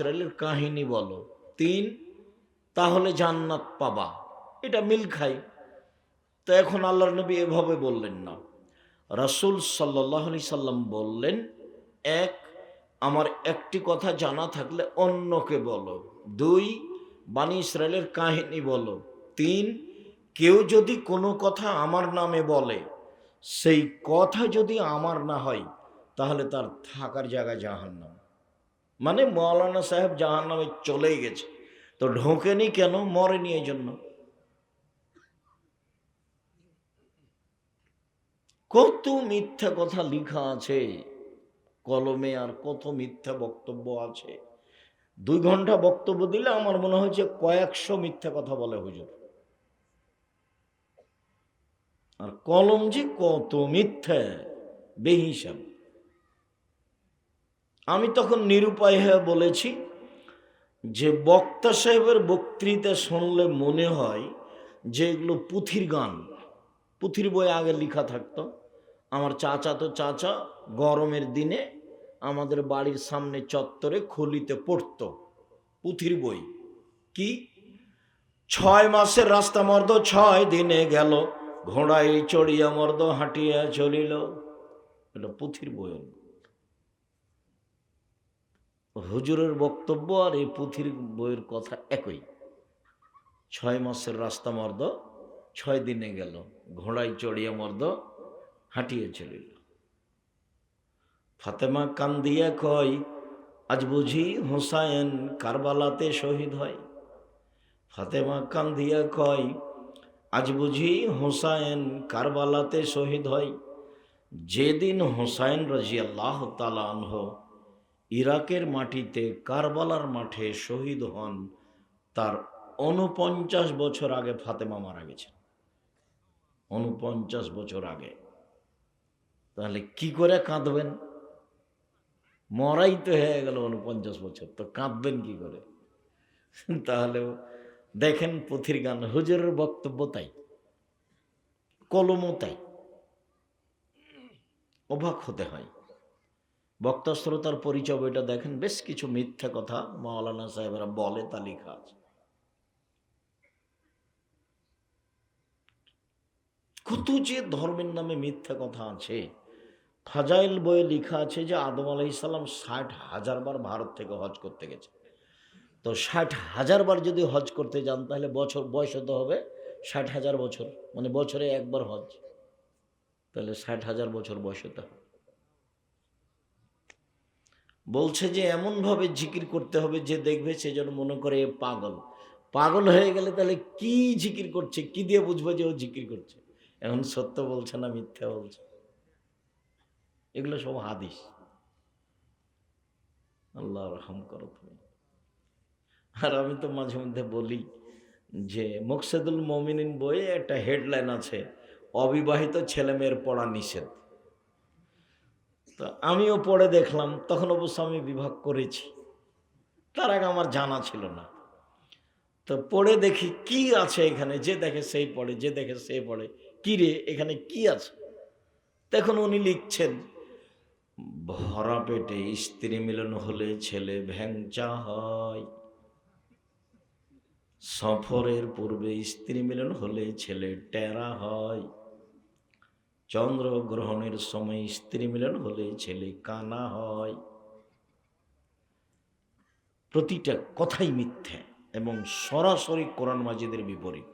ইসরায়েলের কাহিনী বলো। তিন, তাহলে জান্নাত পাবা। এটা মিল খাই। তো এখন আল্লাহর নবী এভাবে বললেন না। রাসূল সাল্লাহ সাল্লাম বললেন, এক, আমার একটি কথা জানা থাকলে অন্যকে বলো। দুই, বানী ইসরায়েলের কাহিনী বলো। তিন, কেউ যদি কোনো কথা আমার নামে বলে, সেই কথা যদি আমার না হয়, তাহলে তার থাকার জায়গা জাহান্নাম। মানে মৌলানা সাহেব জাহান নামে চলেই গেছে। তো ঢোকেনি কেন? মরেনি এই জন্য কত মিথ্যা কথা লিখা আছে, কলমে আর কত মিথ্যা বক্তব্য আছে। দুই ঘণ্টা বক্তব্য দিলে আমার মনে হয়েছে কয়েকশো মিথ্যা কথা বলে হুজুর। আর কলম যে কত মিথ্যা, বেহিসাব। আমি তখন নিরুপায় হয়ে বলেছি যে বক্তা সাহেবের বক্তৃতা শুনলে মনে হয় যে এগুলো পুঁথির গান। পুঁথির বই আগে লেখা থাকতো, আমার চাচা তো চাচা, গরমের দিনে আমাদের বাড়ির সামনে চত্বরে খুলিতে পড়তো পুঁথির বই। কি? ছয় মাসের রাস্তা মর্দ, ছয় দিনে গেল, ঘোড়ায় চড়িয়া মর্দ হাঁটিয়া চলিল। এটা পুঁথির বই হুজুরের বক্তব্য আর এই পুঁথির বইয়ের কথা একই। ছয় মাসের রাস্তা মর্দ, ছয় দিনে গেল, ঘোড়ায় চড়িয়া মর্দ, হাঁটিয়ে চলিল। ফাতেমা কান্দিয়া কয়, আজ বুঝি হোসায়েন কারবালাতে শহীদ হয়। ফাতেমা কান্দিয়া কয়, আজ বুঝি হোসায়েন কারবালাতে শহীদ হয়। যেদিন হোসাইন রাজিয়াল্লাহ তালা আনহ ইরাকের মাটিতে কারবালার মাঠে শহীদ হন তার উনপঞ্চাশ বছর আগে ফাতেমা মারা গেছেন। উনপঞ্চাশ বছর আগে। তাহলে কি করে কাঁদবেন? মরাই তো হয়ে গেল উনপঞ্চাশ বছর, তো কাঁদবেন কি করে? তাহলে দেখেন পুথির গান, হুজুরের বক্তব্য তাই, কলমও তাই। অবাক হতে হয়। বক্তা শ্রোতার পরিচয় বইটা দেখেন, বেশ কিছু মিথ্যা কথা মাওলানা সাহেবরা বলে, তা লেখা আছে। কত যে ধর্মের নামে মিথ্যা কথা আছে, ফাজাইল বইয়ে লেখা আছে যে আদম আলাইসাল্লাম ষাট হাজার বার ভারত থেকে হজ করতে গেছে। তো ষাট হাজার বার যদি হজ করতে যান, তাহলে বছর বয়স হতে হবে ষাট হাজার বছর মানে বছরে একবার হজ। তাহলে ষাট হাজার বছর বয়স হতে হবে। বলছে যে এমনভাবে জিকির করতে হবে যে দেখবে সে যেন মনে করে পাগল। পাগল হয়ে গেলে তাহলে কি জিকির করছে? কি দিয়ে বুঝব যে ও জিকির করছে? এখন সত্য বলছে না মিথ্যা বলছে? এগুলো সব হাদিস। আল্লাহ রহম করো তুমি। আর আমি তো মাঝে মধ্যে বলি যে মুকসেদুল মমিনিন বইয়ে একটা হেডলাইন আছে, অবিবাহিত ছেলে মেয়ের পড়া নিষেধ। তো আমিও পড়ে দেখলাম, তখন অবশ্য আমি বিভাগ করেছি। তার আগে আমার জানা ছিল না। তো পড়ে দেখি কি আছে এখানে, যে দেখে সেই পড়ে, যে দেখে সে পড়ে, কি রে, এখানে কি আছে? তখন উনি লিখছেন, ভরা পেটে স্ত্রী মিলন হলে ছেলে ভ্যাংচা হয়। সফরের পূর্বে স্ত্রী মিলন হলে ছেলে টেরা হয়। চন্দ্র গ্রহণের সময় স্ত্রী মিলন হলে ছেলে কানা হয়। প্রতিটা কথাই মিথ্যা এবং সরাসরি কোরআন মাজিদের বিপরীত।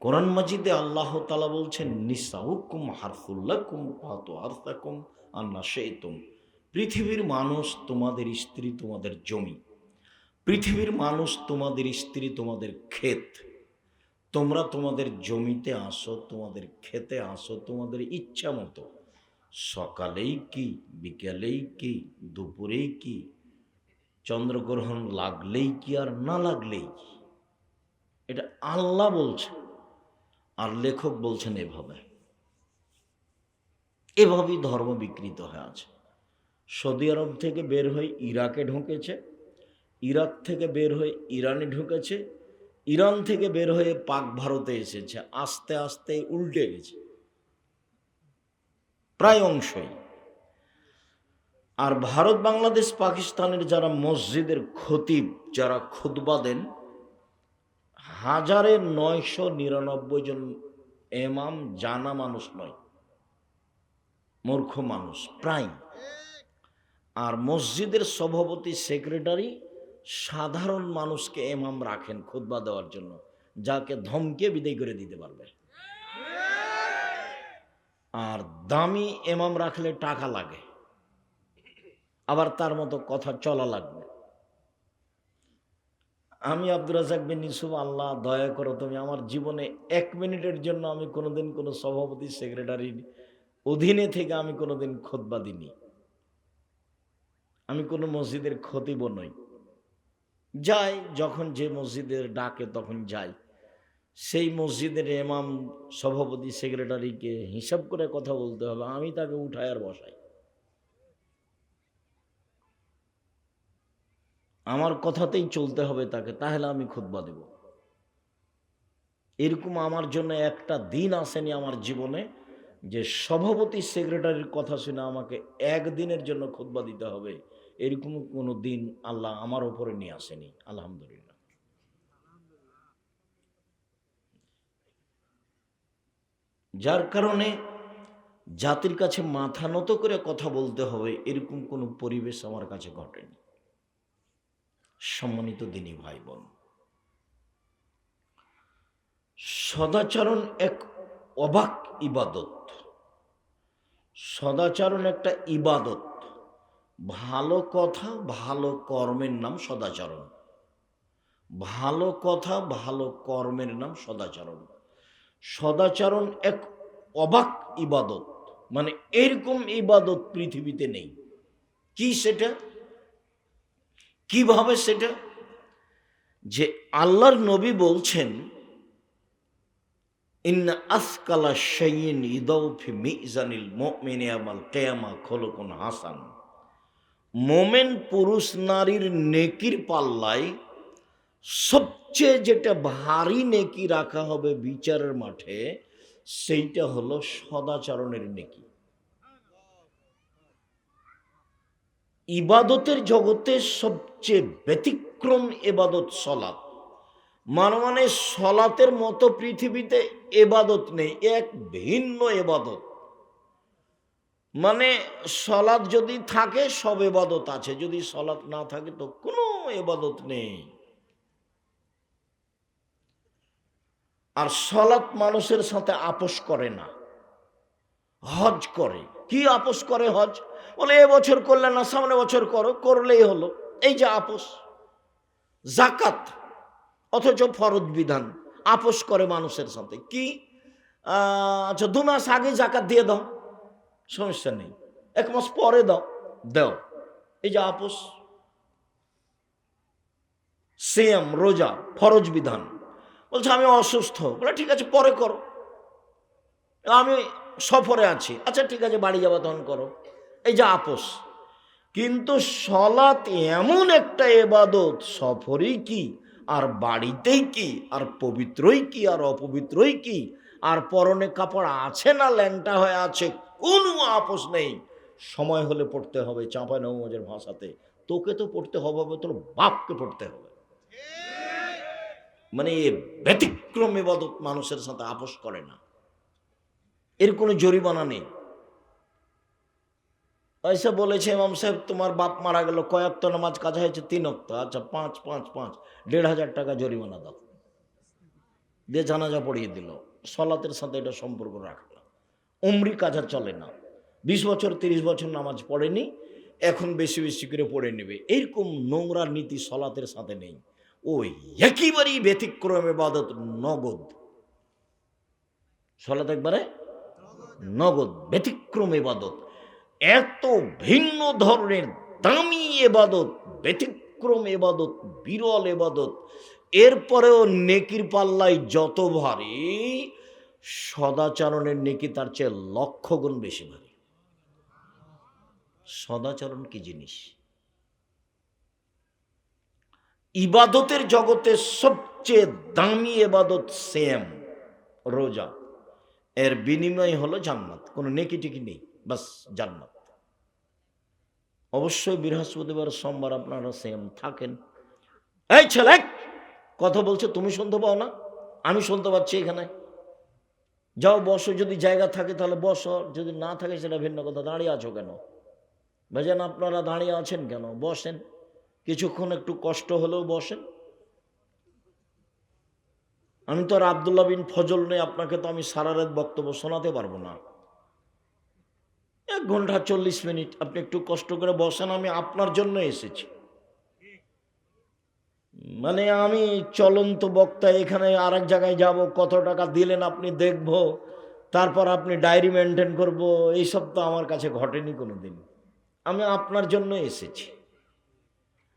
কোরআন মাজিদে আল্লাহ তালা বলছেন, নিসাউকুম হারফুল্লাকুম পাতো হারতাকুম আন্না সেইতুম পৃথিবীর মানুষ তোমাদের স্ত্রী তোমাদের জমি। পৃথিবীর মানুষ তোমাদের স্ত্রী তোমাদের ক্ষেত। তোমরা তোমাদের জমিতে আসো, তোমাদের খেতে আসো, তোমাদের ইচ্ছা মতো। সকালেই কি, বিকেলেই কি, দুপুরেই কি, চন্দ্রগ্রহণ লাগলেই কি আর না লাগলেই কি? এটা আল্লাহ বলছে আর লেখক বলছেন এভাবে। এভাবেই ধর্ম বিকৃত হয়ে আছে। সৌদি আরব থেকে বের হয়ে ইরাকে ঢুকেছে, ইরাক থেকে বের হয়ে ইরানে ঢুকেছে ইরান থেকে বের হয়ে পাক ভারতে এসেছে, আস্তে আস্তে উল্টে গেছে। প্রায় অংশই। আর ভারত, বাংলাদেশ, পাকিস্তানের যারা মসজিদের খতিব, যারা খুতবা দেন, হাজারে নয়শো নিরানব্বই জন এমাম জানা মানুষ নয়, মূর্খ মানুষ, প্রায়। আর মসজিদের সভাপতি, সেক্রেটারি সাধারণ মানুষকে এমাম রাখেন খুতবা দেওয়ার জন্য, যাকে ধমকে বিদায় করে দিতে পারবে। আর দামি এমাম রাখলে টাকা লাগে, আবার তার মতো কথা চলা লাগবে। আমি আব্দুর রাজাক বিন ইউসুফ, আল্লাহ দয়া করো তুমি আমার জীবনে এক মিনিটের জন্য আমি কোনোদিন কোনো সভাপতি, সেক্রেটারির অধীনে থেকে আমি কোনোদিন খোদবা দিইনি। আমি কোনো মসজিদের খতিব নই। যাই যখন যে মসজিদের ডাকে তখন যাই সেই মসজিদের এমাম সভাপতি, সেক্রেটারিকে হিসাব করে কথা বলতে হবে, আমি তাকে উঠায় আর বসাই। আমার কথাতেই চলতে হবে তাকে, তাহলে আমি খুতবা দেব। এরকম আমার জন্য একটা দিন আসেনি আমার জীবনে, যে সভাপতি, সেক্রেটারির কথা শুনে আমাকে একদিনের জন্য খুতবা দিতে হবে। এরকম কোনো দিন আল্লাহ আমার ওপরে নিয়ে আসেনি। আলহামদুলিল্লাহ। যার কারণে জাতির কাছে মাথা নত করে কথা বলতে হবে, এরকম কোনো পরিবেশ আমার কাছে ঘটেনি। সম্মানিত দিনী ভাই বোন সদাচরণ এক অবাক ইবাদত। সদাচরণ একটা ইবাদত। ভালো কথা, ভালো কর্মের নাম সদাচরণ। ভালো কথা, ভালো কর্মের নাম সদাচরণ। সদাচরণ এক অবাক ইবাদত মানে এরকম ইবাদত পৃথিবীতে নেই। কি সেটা? কীভাবে সেটা? যে আল্লাহর নবী বলছেন, ইন্না আসকালা শাইন ইদৌফি মিজানিল মুমিনি আমাল কিয়ামা খলকুন হাসান। মোমেন পুরুষ নারীর নেকির পাল্লায় সবচেয়ে যেটা ভারী নেকি রাখা হবে বিচারের মাঠে, সেইটা হলো সদাচরণের নেকি। ইবাদতের জগতে সবচেয়ে ব্যতিক্রম এবাদত সলাৎ। মানে সলাতের মতো পৃথিবীতে এবাদত নেই, এক ভিন্ন এবাদত। মানে সলাৎ যদি থাকে, সব এবাদত আছে। যদি সলাৎ না থাকে, তো কোনো এবাদত নেই। আর সলাৎ মানুষের সাথে আপোষ করে না। হজ করে। কি আপোষ করে হজ? বলে এবছর করলে না, সামনে বছর করো। করলেই হলো। এই যে আপোষ। জাকাত অথচ ফরজ বিধান। আপোষ করে মানুষের সাথে। কি? আচ্ছা দু মাস আগে জাকাত দিয়ে দাও। সমস্যা নেই। এক মাস পরে দাও। দাও। এই যে আপোষ সেম রোজা, ফরজ বিধান। বলছে, আমি অসুস্থ। বলে, ঠিক আছে, পরে করো। আমি সফরে আছি। আচ্ছা ঠিক আছে, বাড়ি যাবা, তখন করো। এই যে আপোষ, কিন্তু সলাৎ এমন একটা এবাদত, সফরেই কি? আর বাড়িতেই কি? আর পবিত্রই কি? আর অপবিত্রই কি? আর পরনে কাপড় আছে না ল্যাংটা হয়ে আছে? কোনো আপোষ নেই। সময় হলে পড়তে হবে চাঁপাই নবমজের ভাষাতে। তোকে তো পড়তে হবে তোর বাপকে পড়তে হবে। মানে এ ব্যতিক্রম এবাদত মানুষের সাথে আপোষ করে না। এর কোনো জরিমানা নেই। এসে বলেছে ইমাম সাহেব, তোমার বাপ মারা গেল, কয়েকটা নামাজ কাজা হয়েছে, তিন অক্ত আচ্ছা পাঁচ পাঁচ পাঁচ, দেড় হাজার টাকা জরিমানা দাও। দিয়ে জানাজা পড়িয়ে দিল। সলাতের সাথে এটা সম্পর্ক রাখল উমরি কাজা চলে না। বিশ বছর, তিরিশ বছর নামাজ পড়েনি, এখন বেশি বেশি করে পড়ে নেবে। এইরকম নোংরা নীতি সলাতের সাথে নেই। ওই একেবারেই ব্যতিক্রম এবাদত নগদ। সলাত একবারে? নগদ, ব্যতিক্রম এবাদত এত ভিন্ন ধরনের দামি এবাদত ব্যতিক্রম এবাদত বিরল এবাদত এরপরেও নেকির পাল্লায় যত ভারী সদাচরণের নেকি তার চেয়ে লক্ষ গুণ বেশি ভারী। সদাচরণ কি জিনিস? ইবাদতের জগতে সবচেয়ে দামি এবাদত সেম রোজা। এর বিনিময় হলো জান্নাত, কোনো নেকি টিকি নেই, বাস জান্নাত। অবশ্যই বৃহস্পতিবার সোমবার আপনারা সেম থাকেন। এই ছেলে, কথা বলছে, তুমি শুনতে পাও না? আমি শুনতে পাচ্ছি এখানে। যাও বসো, যদি জায়গা থাকে তাহলে বসো, যদি না থাকে সেটা ভিন্ন কথা, দাঁড়িয়ে আছো কেন? ভাইজান, আপনারা দাঁড়িয়ে আছেন কেন? বসেন। কিছুক্ষণ একটু কষ্ট হলেও বসেন। আমি তো আর আবদুল্লাহ বিন ফজল নেই আপনাকে তো আমি সারা রাত বক্তব্য শোনাতে পারব না। এক ঘণ্টা চল্লিশ মিনিট, আপনি একটু কষ্ট করে বসেন, আমি আপনার জন্য এসেছি। মানে আমি চলন্ত বক্তা, এখানে আর এক জায়গায় যাব, কত টাকা দিলেন আপনি দেখব, তারপর আপনি ডায়েরি মেনটেন করব, এইসব তো আমার কাছে ঘটেনি কোনো দিন আমি আপনার জন্য এসেছি।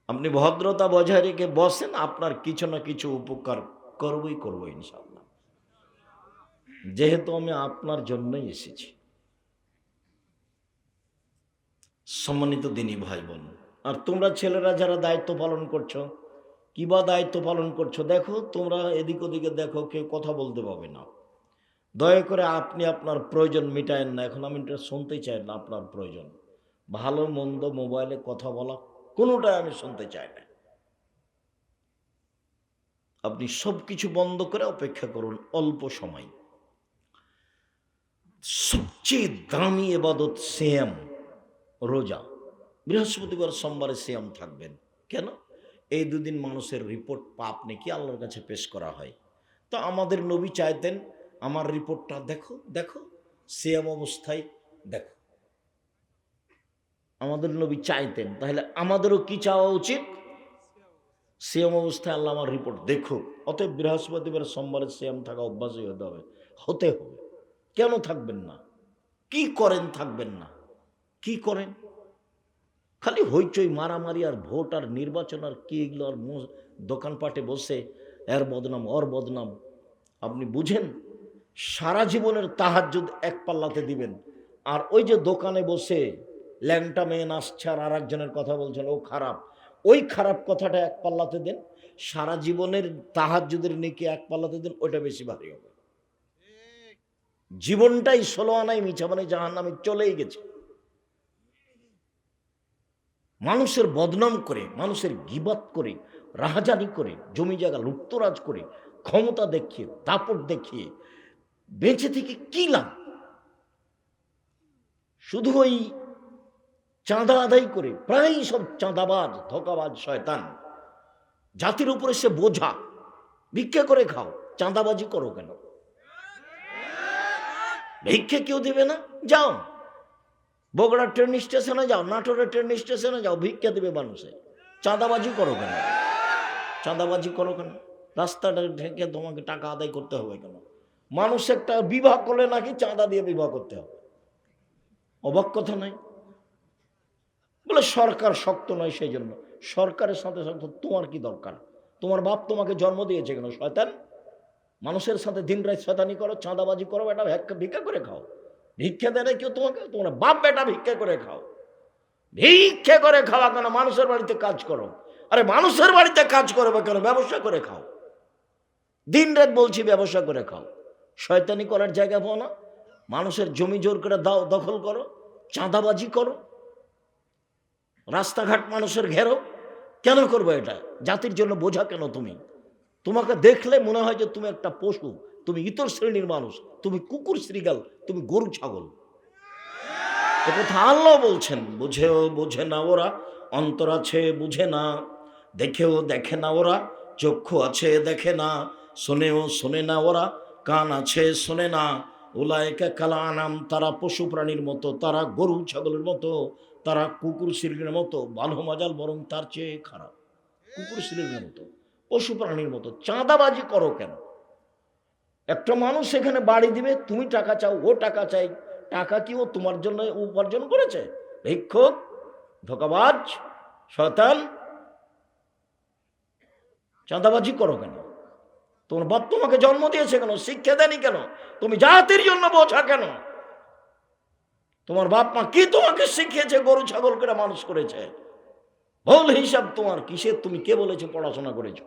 আপনি ভদ্রতা বজায় রেখে বসেন, আপনার কিছু না কিছু উপকার করবই করব ইনশাল্লাহ যেহেতু আমি আপনার জন্যই এসেছি। সম্মানিত দিনী ভাই বোন, আর তোমরা ছেলেরা যারা দায়িত্ব পালন করছ কি বা দায়িত্ব পালন করছ? দেখো, তোমরা এদিক ওদিকে দেখো, কেউ কথা বলতে পাবে না। দয়া করে আপনি আপনার প্রয়োজন মিটায়েন না। এখন আমি এটা শুনতে চাই না আপনার প্রয়োজন। ভালো, মন্দ মোবাইলে কথা বলা কোনোটাই আমি শুনতে চাই না। আপনি সব কিছু বন্ধ করে অপেক্ষা করুন, অল্প সময়। সবচেয়ে দামি এবাদত শ্যাম রোজা। বৃহস্পতিবার সোমবারে শ্যাম থাকবেন। কেন? এই দুদিন মানুষের রিপোর্ট পাপ নাকি আল্লাহর কাছে পেশ করা হয়। তো আমাদের নবী চাইতেন, আমার রিপোর্টটা দেখো দেখো শ্যাম অবস্থায় দেখো। আমাদের নবী চাইতেন, তাহলে আমাদেরও কি চাওয়া উচিত? শ্যাম অবস্থায় আল্লাহ আমার রিপোর্ট দেখো অতএব বৃহস্পতিবার সোমবারে শ্যাম থাকা অভ্যাসই হতে হবে। হতে হবে। কেন থাকবেন না? কি করেন থাকবেন না? কি করেন? খালি হইচই মারামারি আর ভোট আর নির্বাচন আর কি এগুলো আর দোকানপাটে বসে এর বদনাম ওর বদনাম। আপনি বুঝেন? সারা জীবনের তাহাজ্জুদ এক পাল্লাতে দিবেন। আর ওই যে দোকানে বসে ল্যাংটা মেয়ে নাচছে আর আর একজনের কথা বলছেন ও খারাপ। ওই খারাপ কথাটা এক পাল্লাতে দেন সারা জীবনের তাহাজ্জুদের নেকি এক পাল্লাতে দেন ওইটা বেশি ভারী হবে। জীবনটাই ষোলো আনাই মিছা মানে জাহান নামে চলেই গেছে। মানুষের বদনাম করে, মানুষের গিবাত করে, রাহাজানি করে, জমি জায়গা লুপ্তরাজ করে, ক্ষমতা দেখিয়ে, দাপট দেখিয়ে বেঁচে থেকে কি লাভ? শুধু ওই চাঁদা আদায় করে প্রায় সব চাঁদাবাজ, ধোকাবাজ শয়তান। জাতির উপরে সে বোঝা, ভিক্ষা করে খাও, চাঁদাবাজি করো কেন? ভিক্ষে কেউ দেবে না? যাও। বগুড়া ট্রেন স্টেশনে যাও, নাটোরের ট্রেন স্টেশনে যাও, ভিক্ষা দেবে মানুষে। চাঁদাবাজি করো কেন? চাঁদাবাজি করো কেন? রাস্তাটা ঢেকে তোমাকে টাকা আদায় করতে হবে কেন? মানুষ একটা বিবাহ করলে নাকি চাঁদা দিয়ে বিবাহ করতে হবে? অবাক কথা নয়? বলে, সরকার শক্ত নয় সেই জন্য সরকারের সাথে সাথে তোমার কি দরকার? তোমার বাপ তোমাকে জন্ম দিয়েছে কেন, শয়তান? মানুষের সাথে দিন রাত শয়তানি করো, চাঁদাবাজি করো এটা ভিক্ষা করে খাও। ভিক্ষা দেয় না কেউ তোমাকে, তোমার বাপ বেটা ভিক্ষা করে খাও। ভিক্ষা করে খাওয়া কেন? মানুষের বাড়িতে কাজ করো। আরে মানুষের বাড়িতে কাজ করবে কেন? ব্যবসা করে খাও। দিন রাত বলছি ব্যবসা করে খাও। শয়তানি করার জায়গা পাও না। মানুষের জমি জোর করে দাও, দখল করো, চাঁদাবাজি করো। রাস্তাঘাট মানুষের ঘেরো। কেন করব এটা? জাতির জন্য বোঝা কেন তুমি? তোমাকে দেখলে মনে হয় যে তুমি একটা পশু। তুমি ইতর শ্রেণির মানুষ, তুমি কুকুর শ্রীগাল, তুমি গরু ছাগল। এ কথা আল্লাহ বলছেন, বুঝেও বুঝে না ওরা, অন্তর আছে বুঝে না, দেখেও দেখে না ওরা, চক্ষু আছে দেখে না, শোনেও শোনে না ওরা, কান আছে শোনে না ওলায়কা কালা আনাম তারা পশু প্রাণীর মতো, তারা গরু ছাগলের মতো, তারা কুকুর শিল্পের মতো ভালো মাজাল বরং তার চেয়ে খারাপ। কুকুর শিল্পের মতো, পশু প্রাণীর মতো, চাঁদাবাজি করো কেন? একটা মানুষ এখানে বাড়ি দিবে, তুমি টাকা চাও, ও টাকা চাই। টাকা কি ও তোমার জন্য উপার্জন করেছে? ভিক্ষুক, ধোকাবাজ, শয়তান। চাঁদাবাজি করো কেন? তোমার বাপ তোমাকে জন্ম দিয়েছে কেন? শিক্ষা দেয়নি কেন? তুমি জাতির জন্য বোঝা কেন? তোমার বাপ মা কি তোমাকে শিখিয়েছে, গরু, ছাগল করে মানুষ করেছে? ভুল হিসাব তোমার। কিসের? তুমি কে বলেছ? পড়াশোনা করেছ?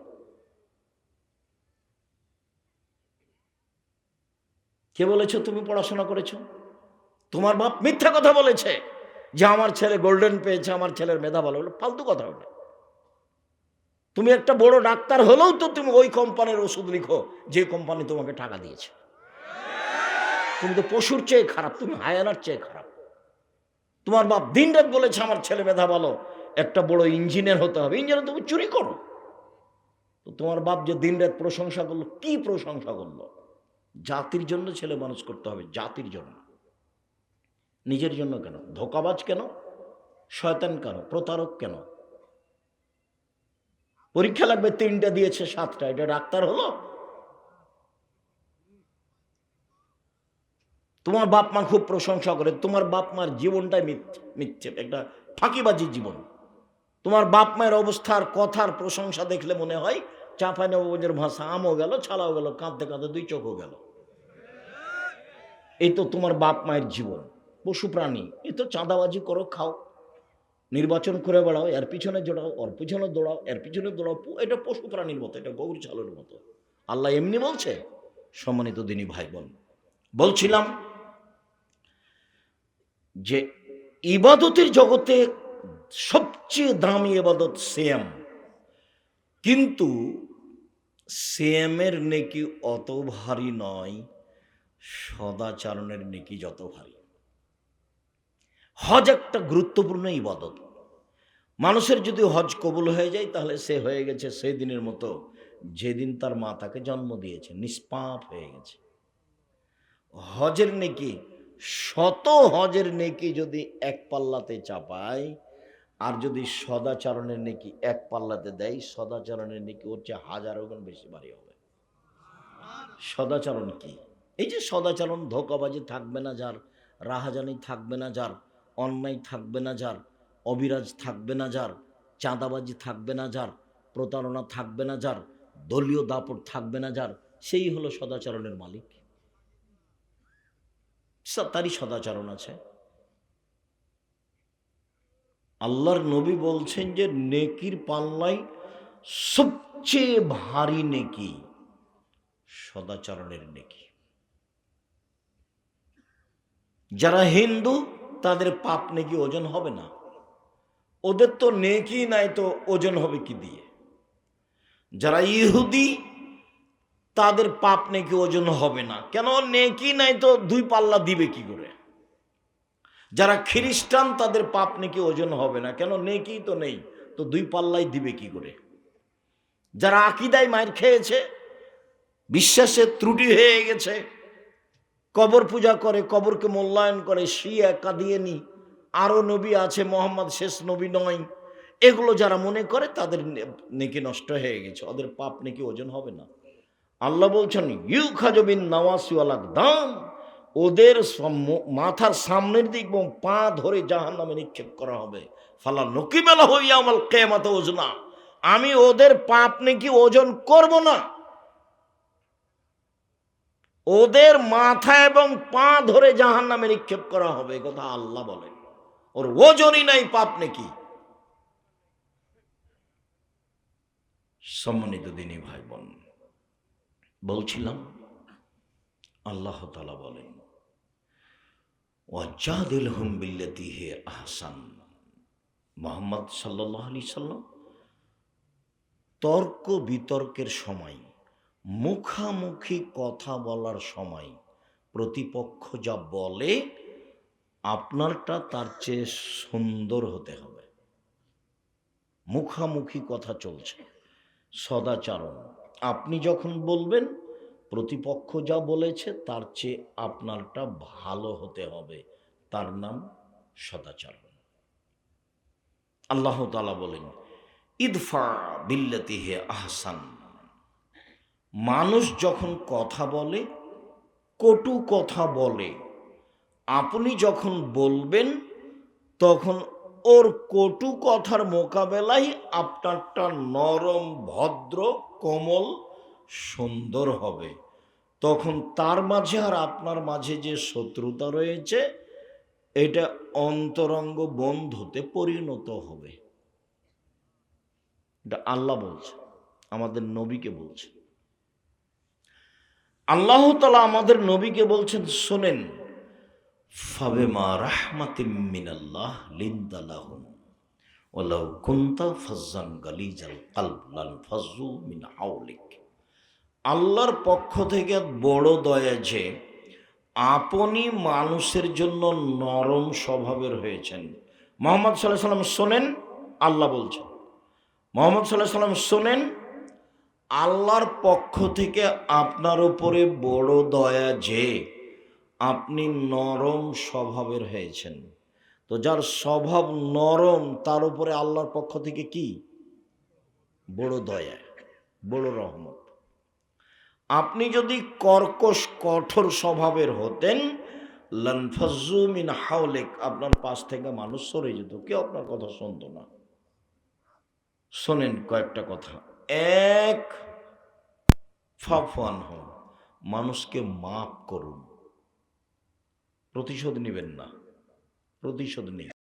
কে বলেছ তুমি পড়াশোনা করেছ? তোমার বাপ মিথ্যা কথা বলেছে যে আমার ছেলে গোল্ডেন পেয়েছে, আমার ছেলের মেধা ভালো। হলো ফালতু কথা ওটা। তুমি একটা বড় ডাক্তার হলেও তো তুমি ওই কোম্পানির ওষুধ লিখো, যে কোম্পানি তোমাকে টাকা দিয়েছে। তুমি তো পশুর চেয়ে খারাপ, তুমি হায়ানার চেয়ে খারাপ। তোমার বাপ দিন রাত বলেছে আমার ছেলে মেধা ভালো, একটা বড় ইঞ্জিনিয়ার হতে হবে। ইঞ্জিনিয়ার তুমি চুরি করো। তো তোমার বাপ যে দিন রাত প্রশংসা করল, কি প্রশংসা করল? জাতির জন্য ছেলে মানুষ করতে হবে, জাতির জন্য। নিজের জন্য কেন? ধোকাবাজ কেন? শয়তান কেন? প্রতারক কেন? পরীক্ষা লাগবে, তিনটা দিয়েছে, সাতটা। এটা ডাক্তার হলো? তোমার বাপ মা খুব প্রশংসা করে, তোমার বাপ মার জীবনটাই মিথ্যে মিথ্যে, একটা ফাঁকিবাজি জীবন। তোমার বাপ মায়ের অবস্থার কথার প্রশংসা দেখলে মনে হয় চাঁপাই নবগঞ্জের ভাষা আমও গেল, ছালাও গেল, কাঁদতে কাঁদতে দুই চোখও গেল। এই তো তোমার বাপ মায়ের জীবন। পশু প্রাণী এ তো চাঁদাবাজি করো, খাও। নির্বাচন করে বেড়াও, এর পিছনে জোড়াও, ওর পিছনে দৌড়াও, এর পিছনে দৌড়াও এটা পশু প্রাণীর মতো, এটা গৌর ছালের মতো। আল্লাহ এমনি বলছে, সম্মানিত দিনী ভাই বোন বলছিলাম যে ইবাদতের জগতে সবচেয়ে দামি ইবাদত সেম কিন্তু সেমের নেকি অত ভারী নয় সদাচারণের নেকি যত ভারী। হজ একটা গুরুত্বপূর্ণ ইবাদত। মানুষের যদি হজ কবুল হয়ে যায়, তাহলে সে হয়ে গেছে সেই দিনের মতো যেদিন তার মা তাকে জন্ম দিয়েছে, নিষ্পাপ হয়ে গেছে। হজের নেকি, শত হজের নেকি যদি এক পাল্লাতে চাপায়, আর যদি সদাচরণের নেকি এক পাল্লাতে দেয়, সদাচরণের নেকি চেয়ে হাজারো গুণ বেশি ভারী হবে। সদাচরণ কি? এই যে সদাচরণ ধোকাবাজি থাকবে না যার, রাহাজানি থাকবে না যার, অন্যায় থাকবে না যার, অবিরাজ থাকবে না যার, চাঁদাবাজি থাকবে না যার, প্রতারণা থাকবে না যার, দলীয় দাপট থাকবে না যার, সেই হলো সদাচরণের মালিক। তারই সদাচরণ আছে। আল্লাহর নবী বলছেন যে, নেকির পাল্লাই সবচেয়ে ভারী নেকি সদাচরণের নেকি। যারা হিন্দু, তাদের পাপ নেকি ওজন হবে না। ওদের তো নেকি নাই তো ওজন হবে কি দিয়ে? যারা ইহুদি, তাদের পাপ নেকি ওজন হবে না। কেন নেকি নাই তো দুই পাল্লা দিবে কি করে? যারা খ্রিস্টান, তাদের পাপ নেকি ওজন হবে না। কেন নেকি তো নেই, তো দুই পাল্লাই দিবে কি করে? যারা আকিদায় মায়ের খেয়েছে, বিশ্বাসের ত্রুটি হয়ে গেছে কবর পূজা করে, কবরকে মূল্যায়ন করে, শিয়া, কাদিয়েনি আরও নবী আছে, মোহাম্মদ শেষ নবী নয়। এগুলো যারা মনে করে তাদের নেকি নষ্ট হয়ে গেছে, ওদের পাপ নেকি ওজন হবে না। আল্লাহ বলছেন ইউ খাজবিন নওয়াসিওয়ালাক দাম ওদের মাথার সামনের দিক এবং পা ধরে জাহান নামে নিক্ষেপ করা হবে। ফালা নকিমেলা হইয়া আমার কেমাতে ওজনা আমি ওদের পাপ নাকি ওজন করব না। ওদের মাথা এবং পা ধরে জাহান নামে নিক্ষেপ করা হবে কথা আল্লাহ বলেন। ওর ওজনই নাই, পাপ নাকি? সম্মানিত দিনী ভাই বোন বলছিলাম, আল্লাহ তালা বলেন ওয়াজাদিল হুম বিল্লাতি হে আহসান। মোহাম্মদ সাল্লাহ আলি সাল্লাম তর্ক বিতর্কের সময় মুখামুখি কথা বলার সময় প্রতিপক্ষ যা বলে, আপনারটা তার চেয়ে সুন্দর হতে হবে। মুখামুখি কথা চলছে। সদাচরণ। আপনি যখন বলবেন, প্রতিপক্ষ যা বলেছে তার চেয়ে আপনারটা ভালো হতে হবে। তার নাম সদাচারণ। আল্লাহ তালা বলেন, ইদফা বিল্লাতি হে আহসান। মানুষ যখন কথা বলে, কটু কথা বলে, আপনি যখন বলবেন, তখন ওর কটু কথার মোকাবেলায় আপনারটা নরম, ভদ্র, কোমল, সুন্দর হবে। তখন তার মাঝে আর আপনার মাঝে যে শত্রুতা রয়েছে, এটা অন্তরঙ্গ বন্ধুতে পরিণত হবে। এটা আল্লাহ বলছে, আমাদের নবীকে বলছে। আল্লাহ তালা আমাদের নবীকে বলছেন, শোনেন, ফাবেমা রাহমাতিম মিনাল্লাহ লিন্দালাহুম ওয়ালাউ কুনতা ফাজ্জান গালিজাল কালব লান ফাজ্জু মিন হাওলিক। আল্লাহর পক্ষ থেকে বড় দয়া যে আপনি মানুষের জন্য নরম স্বভাবের হয়েছেন। মোহাম্মদ সাল্লাহ সাল্লাম শোনেন, আল্লাহ বলছেন, মোহাম্মদ সাল্লাহ সাল্লাম শোনেন আল্লাহর পক্ষ থেকে আপনার উপরে বড় দয়া যে আপনি নরম স্বভাবের হয়েছেন। তো যার স্বভাব নরম, তার উপরে আল্লাহর পক্ষ থেকে কি? বড় দয়া, বড় রহমত। আপনি যদি কর্কশ, কঠোর স্বভাবের হতেন লনফজু মিন হাওলেক, আপনার পাশ থেকে মানুষ সরে যেত। কেউ আপনার কথা শুনতো না। শোনেন কয়েকটা কথা। এক ফাফান হন মানুষকে মাফ করুন। প্রতিশোধ নেবেন না প্রতিশোধ নেই